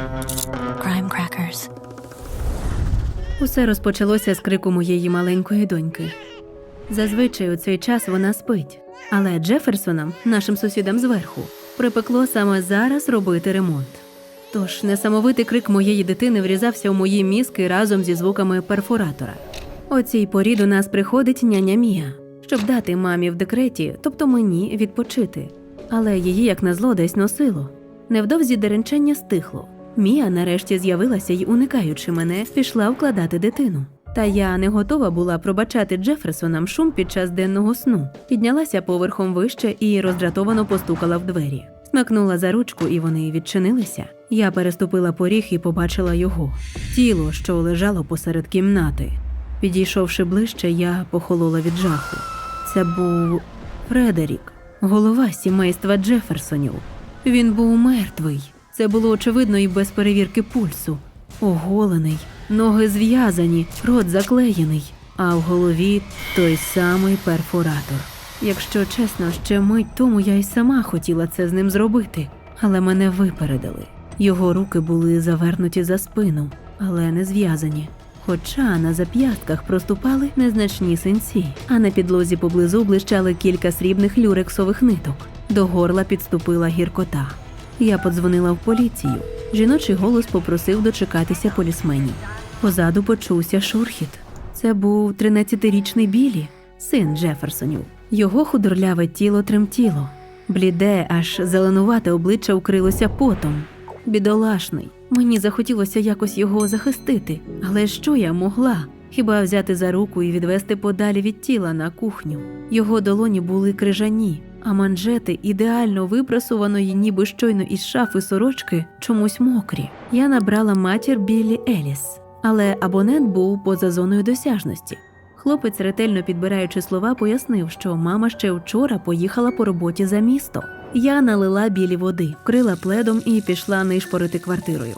Crime crackers. Усе розпочалося з крику моєї маленької доньки. Зазвичай у цей час вона спить, але Джеферсонам, нашим сусідам зверху, припекло саме зараз робити ремонт. Тож несамовитий крик моєї дитини врізався у мої мізки разом зі звуками перфоратора. О цій порі до нас приходить няня Мія, щоб дати мамі в декреті, тобто мені, відпочити. Але її, як назло, десь носило. Невдовзі деренчання стихло. Мія нарешті з'явилася й, уникаючи мене, пішла вкладати дитину. Та я не готова була пробачати Джеферсонам шум під час денного сну. Піднялася поверхом вище і роздратовано постукала в двері. Смикнула за ручку, і вони відчинилися. Я переступила поріг і побачила його тіло, що лежало посеред кімнати. Підійшовши ближче, я похолола від жаху. Це був Фредерік, голова сімейства Джеферсонів. Він був мертвий. Це було очевидно і без перевірки пульсу. Оголений, ноги зв'язані, рот заклеєний, а в голові той самий перфоратор. Якщо чесно, ще мить тому я й сама хотіла це з ним зробити, але мене випередили. Його руки були завернуті за спину, але не зв'язані. Хоча на зап'ястках проступали незначні синці, а на підлозі поблизу блищали кілька срібних люрексових ниток. До горла підступила гіркота. Я подзвонила в поліцію. Жіночий голос попросив дочекатися полісменів. Позаду почувся шурхіт. Це був 13-річний Білі, син Джеферсонів. Його худорляве тіло тремтіло. Бліде, аж зеленувате обличчя укрилося потом. Бідолашний. Мені захотілося якось його захистити, але що я могла? Хіба взяти за руку і відвести подалі від тіла на кухню? Його долоні були крижані, а манжети ідеально випрасуваної, ніби щойно із шафи сорочки, чомусь мокрі. Я набрала матір Біллі Еліс, але абонент був поза зоною досяжності. Хлопець, ретельно підбираючи слова, пояснив, що мама ще вчора поїхала по роботі за місто. Я налила білі води, вкрила пледом і пішла нишпорити квартирою.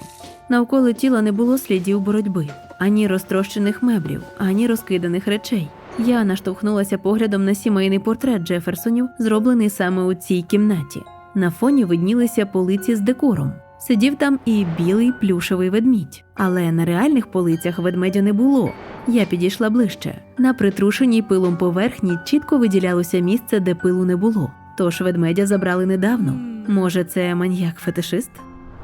Навколо тіла не було слідів боротьби, ані розтрощених меблів, ані розкиданих речей. Я наштовхнулася поглядом на сімейний портрет Джеферсонів, зроблений саме у цій кімнаті. На фоні виднілися полиці з декором. Сидів там і білий плюшевий ведмідь, але на реальних полицях ведмедя не було. Я підійшла ближче. На притрушеній пилом поверхні чітко виділялося місце, де пилу не було. Тож ведмедя забрали недавно. Може, це маньяк-фетишист?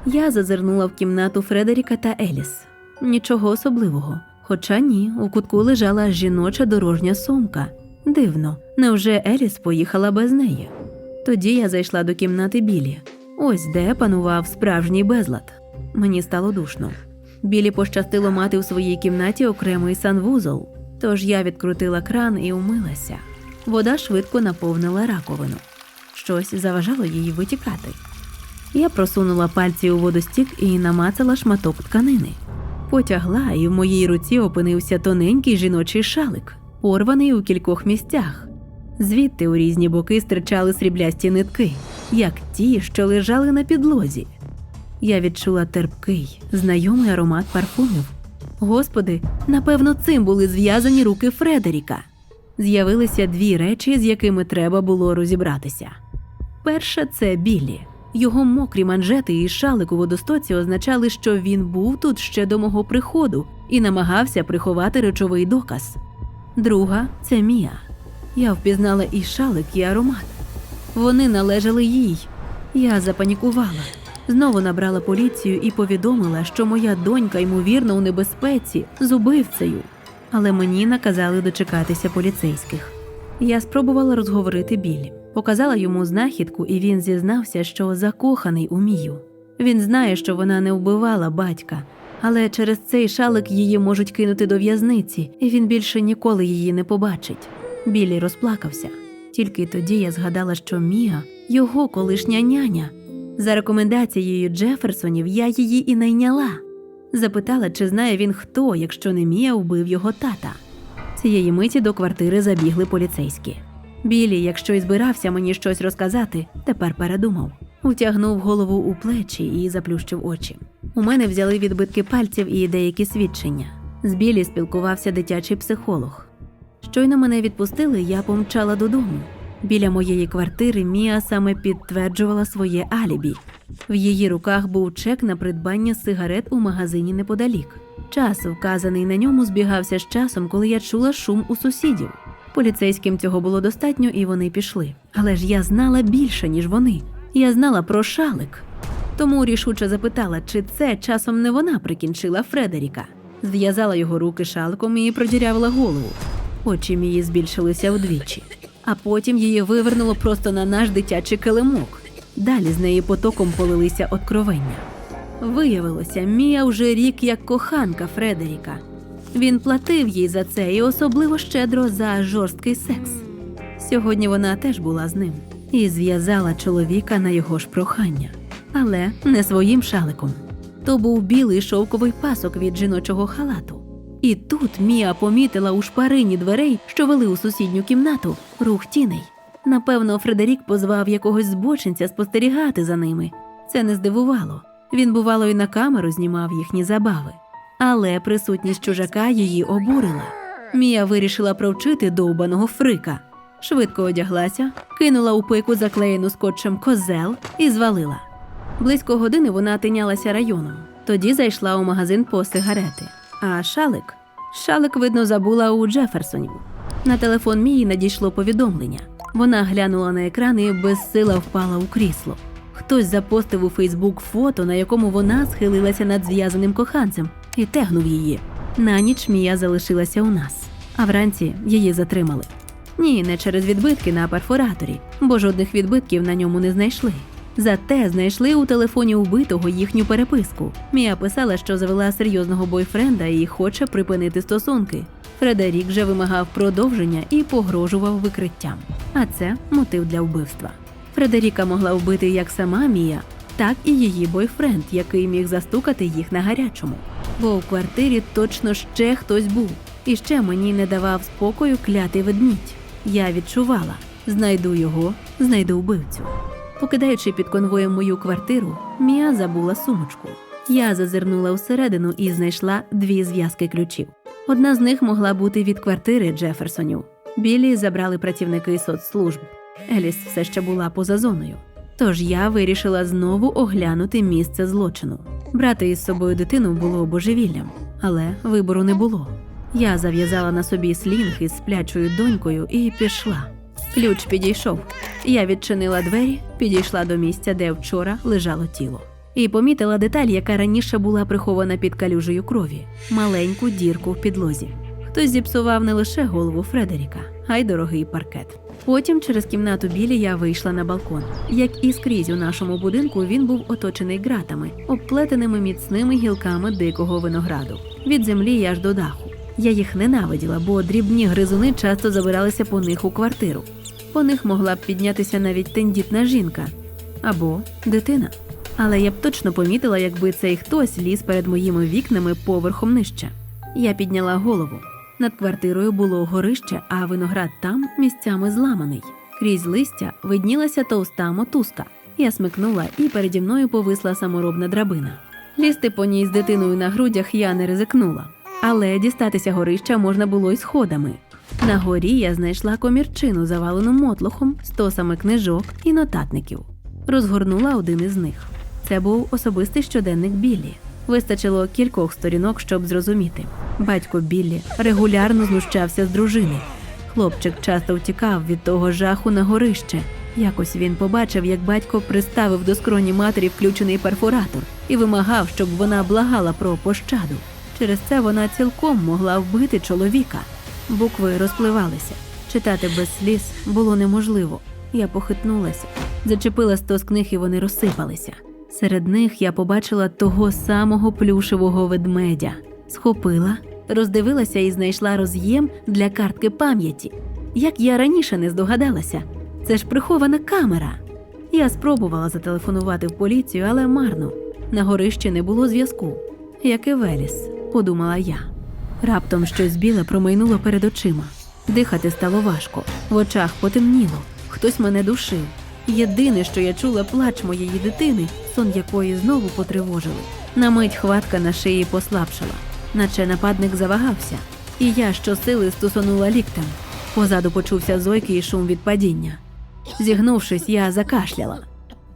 Я зазирнула в кімнату Фредеріка та Еліс. Нічого особливого. Хоча ні, у кутку лежала жіноча дорожня сумка. Дивно, невже Еліс поїхала без неї? Тоді я зайшла до кімнати Білі. Ось де панував справжній безлад. Мені стало душно. Білі пощастило мати у своїй кімнаті окремий санвузол, тож я відкрутила кран і умилася. Вода швидко наповнила раковину. Щось заважало їй витікати. Я просунула пальці у водостік і намацала шматок тканини. Потягла, і в моїй руці опинився тоненький жіночий шалик, порваний у кількох місцях. Звідти у різні боки стирчали сріблясті нитки, як ті, що лежали на підлозі. Я відчула терпкий, знайомий аромат парфумів. Господи, напевно, цим були зв'язані руки Фредеріка. З'явилися дві речі, з якими треба було розібратися. Перша це Біллі. Його мокрі манжети і шалик у водостоці означали, що він був тут ще до мого приходу і намагався приховати речовий доказ. Друга це Мія. Я впізнала і шалик, і аромат. Вони належали їй. Я запанікувала. Знову набрала поліцію і повідомила, що моя донька, ймовірно, у небезпеці з убивцею. Але мені наказали дочекатися поліцейських. Я спробувала розговорити Білі. Показала йому знахідку, і він зізнався, що закоханий у Мію. Він знає, що вона не вбивала батька, але через цей шалик її можуть кинути до в'язниці, і він більше ніколи її не побачить. Білі розплакався. Тільки тоді я згадала, що Мія його колишня няня. За рекомендацією Джеферсонів я її і найняла. Запитала, чи знає він хто, якщо не Мія вбив його тата. Цієї миті до квартири забігли поліцейські. Білі, якщо й збирався мені щось розказати, тепер передумав. Утягнув голову у плечі і заплющив очі. У мене взяли відбитки пальців і деякі свідчення. З Білі спілкувався дитячий психолог. Щойно мене відпустили, я помчала додому. Біля моєї квартири Мія саме підтверджувала своє алібі. В її руках був чек на придбання сигарет у магазині неподалік. Час, вказаний на ньому, збігався з часом, коли я чула шум у сусідів. Поліцейським цього було достатньо, і вони пішли. Але ж я знала більше, ніж вони. Я знала про шалик. Тому рішуче запитала, чи це часом не вона прикінчила Фредеріка. Зв'язала його руки шаликом і продірявила голову. Очі мії збільшилися вдвічі. А потім її вивернуло просто на наш дитячий килимок. Далі з неї потоком полилися откровення. Виявилося, Мія вже рік як коханка Фредеріка. Він платив їй за це і особливо щедро за жорсткий секс. Сьогодні вона теж була з ним і зв'язала чоловіка на його ж прохання, але не своїм шаликом. То був білий шовковий пасок від жіночого халату. І тут Мія помітила у шпарині дверей, що вели у сусідню кімнату, рух тіней. Напевно, Фредерік позвав якогось збочинця спостерігати за ними. Це не здивувало. Він, бувало, і на камеру знімав їхні забави. Але присутність чужака її обурила. Мія вирішила провчити довбаного фрика. Швидко одяглася, кинула у пику заклеєну скотчем козел і звалила. Близько години вона тинялася районом. Тоді зайшла у магазин по сигарети. А шалик? Шалик, видно, забула у Джеферсонів. На телефон Мії надійшло повідомлення. Вона глянула на екран і безсила впала у крісло. Хтось запостив у Фейсбук фото, на якому вона схилилася над зв'язаним коханцем і тегнув її. На ніч Мія залишилася у нас, а вранці її затримали. Ні, не через відбитки на перфораторі, бо жодних відбитків на ньому не знайшли. Зате знайшли у телефоні убитого їхню переписку. Мія писала, що завела серйозного бойфренда і хоче припинити стосунки. Фредерік же вимагав продовження і погрожував викриттям. А це мотив для вбивства. Фредеріка могла вбити як сама Мія, так і її бойфренд, який міг застукати їх на гарячому. Бо у квартирі точно ще хтось був. І ще мені не давав спокою клятий ведмідь. Я відчувала: знайду його, знайду вбивцю. Покидаючи під конвоєм мою квартиру, Мія забула сумочку. Я зазирнула всередину і знайшла дві зв'язки ключів. Одна з них могла бути від квартири Джеферсонів. Білі забрали працівники соцслужб. Еліс все ще була поза зоною. Тож я вирішила знову оглянути місце злочину. Брати із собою дитину було божевіллям, але вибору не було. Я зав'язала на собі слінг із сплячою донькою і пішла. Ключ підійшов. Я відчинила двері, підійшла до місця, де вчора лежало тіло, і помітила деталь, яка раніше була прихована під калюжею крові маленьку дірку в підлозі. Хтось зіпсував не лише голову Фредеріка, а й дорогий паркет. Потім через кімнату білі я вийшла на балкон. Як і скрізь у нашому будинку, він був оточений ґратами, обплетеними міцними гілками дикого винограду. Від землі аж до даху. Я їх ненавиділа, бо дрібні гризуни часто забиралися по них у квартиру. По них могла б піднятися навіть тендітна жінка або дитина. Але я б точно помітила, якби цей хтось ліз перед моїми вікнами поверхом нижче. Я підняла голову. Над квартирою було горище, а виноград там місцями зламаний. Крізь листя виднілася товста мотузка. Я смикнула, і переді мною повисла саморобна драбина. Лізти по ній з дитиною на грудях я не ризикнула, але дістатися горища можна було й сходами. На горі я знайшла комірчину, завалену мотлохом, стосами книжок і нотатників. Розгорнула один із них. Це був особистий щоденник Біллі. Вистачило кількох сторінок, щоб зрозуміти. Батько Біллі регулярно знущався з дружини. Хлопчик часто втікав від того жаху на горище. Якось він побачив, як батько приставив до скроні матері включений перфоратор і вимагав, щоб вона благала про пощаду. Через це вона цілком могла вбити чоловіка. Букви розпливалися. Читати без сліз було неможливо. Я похитнулася, зачепила стос книг, і вони розсипалися. Серед них я побачила того самого плюшевого ведмедя, схопила, роздивилася і знайшла роз'єм для картки пам'яті. Як я раніше не здогадалася, це ж прихована камера. Я спробувала зателефонувати в поліцію, але марно. На горищі не було зв'язку. Як і Веліс, подумала я. Раптом щось біле промайнуло перед очима. Дихати стало важко, в очах потемніло, хтось мене душив. Єдине, що я чула плач моєї дитини, сон якої знову потривожили. На мить хватка на шиї послабшала, наче нападник завагався, і я щосили стусонула ліктем. Позаду почувся зойки і шум від падіння. Зігнувшись, я закашляла.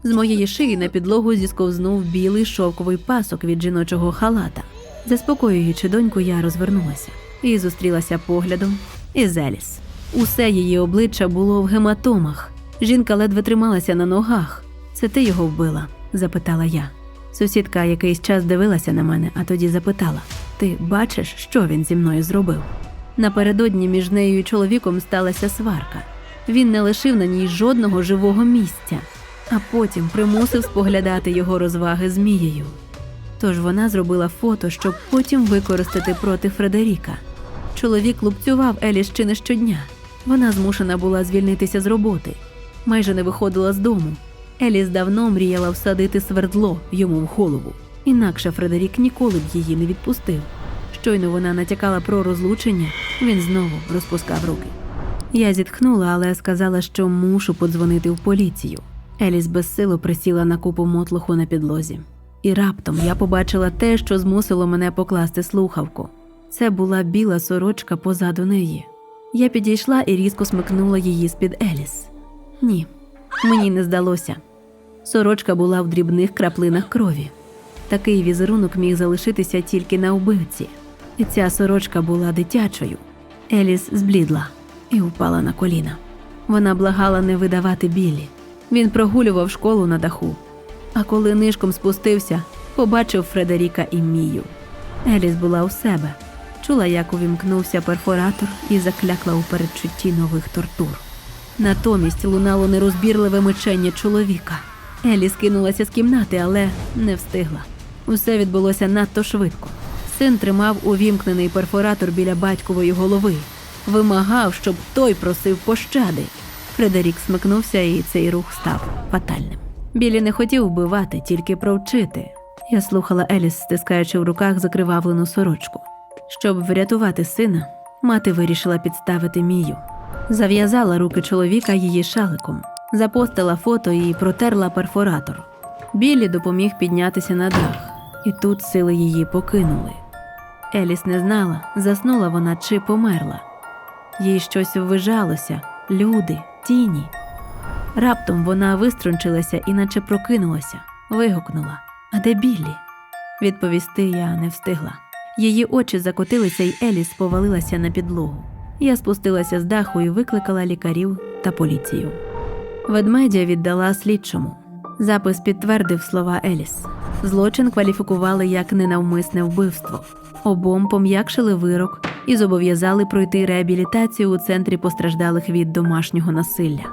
З моєї шиї на підлогу зісковзнув білий шовковий пасок від жіночого халата. Заспокоюючи доньку, я розвернулася і зустрілася поглядом із Еліс. Усе її обличчя було в гематомах. Жінка ледве трималася на ногах. Це ти його вбила? запитала я. Сусідка якийсь час дивилася на мене, а тоді запитала: Ти бачиш, що він зі мною зробив? Напередодні між нею і чоловіком сталася сварка. Він не лишив на ній жодного живого місця, а потім примусив споглядати його розваги змією. Тож вона зробила фото, щоб потім використати проти Фредеріка. Чоловік лупцював Еліс чи не щодня. Вона змушена була звільнитися з роботи, майже не виходила з дому. Еліс давно мріяла всадити свердло йому в голову. Інакше Фредерік ніколи б її не відпустив. Щойно вона натякала про розлучення, він знову розпускав руки. Я зітхнула, але сказала, що мушу подзвонити в поліцію. Еліс безсило присіла на купу мотлуху на підлозі. І раптом я побачила те, що змусило мене покласти слухавку. Це була біла сорочка позаду неї. Я підійшла і різко смикнула її з-під Еліс. Ні, мені не здалося. Сорочка була в дрібних краплинах крові. Такий візерунок міг залишитися тільки на вбивці. І ця сорочка була дитячою. Еліс зблідла і впала на коліна. Вона благала не видавати білі. Він прогулював школу на даху. А коли нишком спустився, побачив Фредеріка і Мію. Еліс була у себе, чула, як увімкнувся перфоратор і заклякла у передчутті нових тортур. Натомість лунало нерозбірливе мечення чоловіка. Еліс кинулася з кімнати, але не встигла. Усе відбулося надто швидко. Син тримав увімкнений перфоратор біля батькової голови, вимагав, щоб той просив пощади. Фредерік смикнувся, і цей рух став фатальним. Білі не хотів вбивати, тільки провчити. Я слухала Еліс, стискаючи в руках закривавлену сорочку. Щоб врятувати сина, мати вирішила підставити Мію. Зав'язала руки чоловіка її шаликом, запостила фото і протерла перфоратор. Білі допоміг піднятися на дах, і тут сили її покинули. Еліс не знала, заснула вона чи померла. Їй щось ввижалося люди, тіні. Раптом вона виструнчилася і наче прокинулася, вигукнула А де Біллі? Відповісти я не встигла. Її очі закотилися, і Еліс повалилася на підлогу. Я спустилася з даху і викликала лікарів та поліцію. Ведмедя віддала слідчому. Запис підтвердив слова Еліс. Злочин кваліфікували як ненавмисне вбивство. Обом пом'якшили вирок і зобов'язали пройти реабілітацію у центрі постраждалих від домашнього насилля.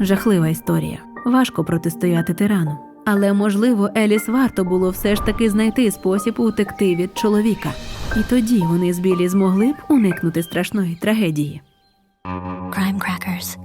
Жахлива історія. Важко протистояти тирану. Але можливо, Еліс варто було все ж таки знайти спосіб утекти від чоловіка. І тоді вони з білі змогли б уникнути страшної трагедії. Crime Crackers